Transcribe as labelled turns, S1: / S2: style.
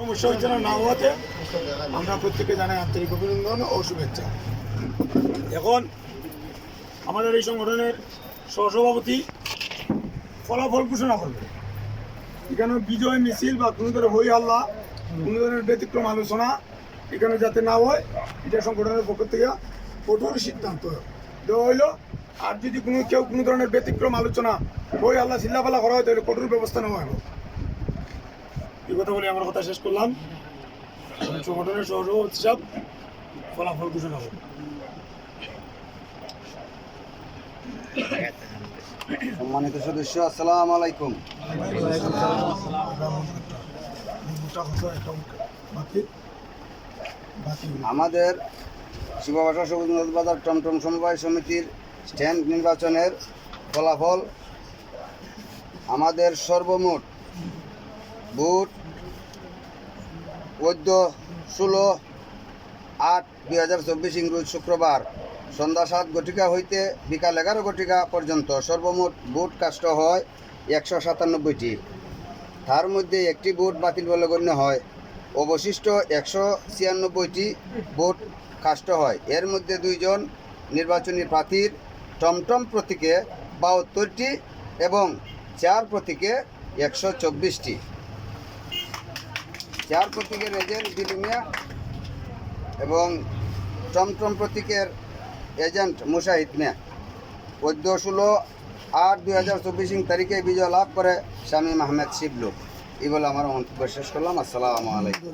S1: সমস্যা হচ্ছে না না হওয়াতে আমরা প্রত্যেকে জানাই আন্তরিক অভিনন্দন ও শুভেচ্ছা। এখন আমাদের এই সংগঠনের সহসভাপতি ফলাফল ঘোষণা করবে। এখানে বিজয় মিছিল বা কোনো ধরনের হই আল্লাহ কোনো ধরনের ব্যতিক্রম আলোচনা এখানে যাতে না হয়, এটা সংগঠনের পক্ষ থেকে কঠোর সিদ্ধান্ত দেওয়া হইল। আর যদি কোনো কেউ কোনো ধরনের ব্যতিক্রম আলোচনা, হই আল্লাহ চিল্লাফালা করা হয়, তাহলে কঠোর ব্যবস্থা নেওয়া হবে। এই কথা বলে আমার কথা শেষ করলাম। সংগঠনের সহসভাপতি হিসাব ফলাফল ঘোষণা হবে
S2: সম্মানিত সদস্য, আসসালাম আলাইকুম। আমাদের শিবভাষা সবুজ বাজার টমটম সমবায় সমিতির স্ট্যান্ড নির্বাচনের ফলাফল আমাদের সর্বমোট ভোট চোদ্দ, ষোলো, আট, দুই হাজার চব্বিশ ইংরেজ শুক্রবার সন্ধ্যা সাত ঘটিকা হইতে বিকাল এগারো ঘটিকা পর্যন্ত সর্বমোট ভোট কাষ্ট হয় একশো সাতানব্বইটি। তার মধ্যে একটি ভোট বাতিল বলে গণ্য হয়। অবশিষ্ট একশো ছিয়ানব্বইটি ভোট কাষ্ট হয়। এর মধ্যে দুইজন নির্বাচনী প্রার্থীর টমটম প্রতীকে বাহাত্তরটি এবং চার প্রতীকে একশো চব্বিশটি। চার প্রতীকের এজেন্ট দিলুমিয়া এবং টমটম প্রতীকের এজেন্ট মুশাহিদ মিয়া। চোদ্দ ষোলো আট দুই হাজার চব্বিশ তারিখে বিজয় লাভ করে শামীম আহমেদ শিবলু। এই বলে আমার মন্তব্য শেষ করলাম। আসসালামু আলাইকুম।